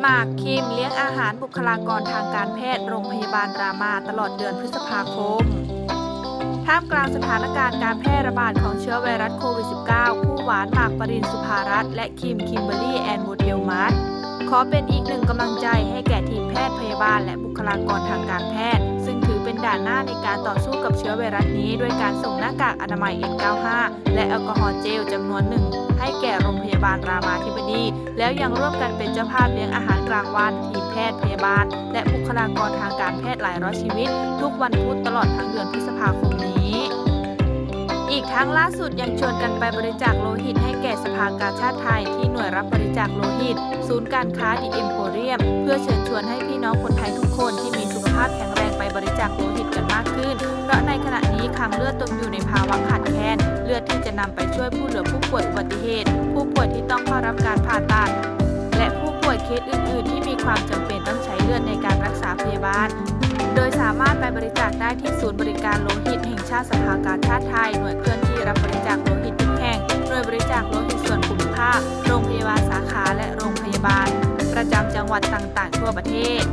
หมากคิมเลี้ยงอาหารบุคลากรทางการแพทย์โรงพยาบาลรามาตลอดเดือนพฤษภาคม ท่ามกลางสถานการณ์การแพร่ระบาดของเชื้อไวรัสโควิด -19 คู่หวานหมากปรินสุภารัตและคิมคิมเบอรี่แอนโมเดลมาร์ขอเป็นอีกหนึ่งกำลังใจให้แก่ทีมแพทย์พยาบาลและบุคลากรทางการแพทย์ ด่านหน้าในการต่อสู้กับเชื้อไวรัสนี้ ด้วยการส่งหน้ากากอนามัย N95 และแอลกอฮอล์เจลจำนวนหนึ่งให้แก่โรงพยาบาลรามาธิบดี แล้วยังร่วมกันเป็นเจ้าภาพเลี้ยงอาหารกลางวันทีมแพทย์พยาบาล และบุคลากรทางการแพทย์หลายร้อยชีวิต ทุกวันพุธตลอดทั้งเดือนพฤษภาคมนี้อีกทั้งล่าสุดยังชวนกันไปบริจาคโลหิตให้แก่สภากาชาติไทยที่หน่วยรับบริจาคโลหิต ศูนย์การค้าดีเอ็มโพเรียม เพื่อเชิญชวนให้พี่น้องคนไทยทุกคนที่มี ณะนี้คลังเลือดตกอยู่ในภาวะขาดแคลนเลือดที่จะนำไปช่วยผู้เหลือผู้ป่วยอุบัติเหตุ ผู้ป่วยที่ต้องเข้ารับการผ่าตัด และผู้ป่วยเคสอื่น ๆ ที่มีความจำเป็นต้องใช้เลือดในการรักษาพยาบาล โดยสามารถไปบริจาคได้ที่ศูนย์บริการโลหิตแห่งชาติสภากาชาติไทย หน่วยเคลื่อนที่รับบริจาคโลหิตทุกแห่งหน่วยบริจาคโลหิตส่วนภูมิภาค โรงพยาบาลสาขาและโรงพยาบาล ประจำจังหวัดต่าง ๆ ทั่วประเทศ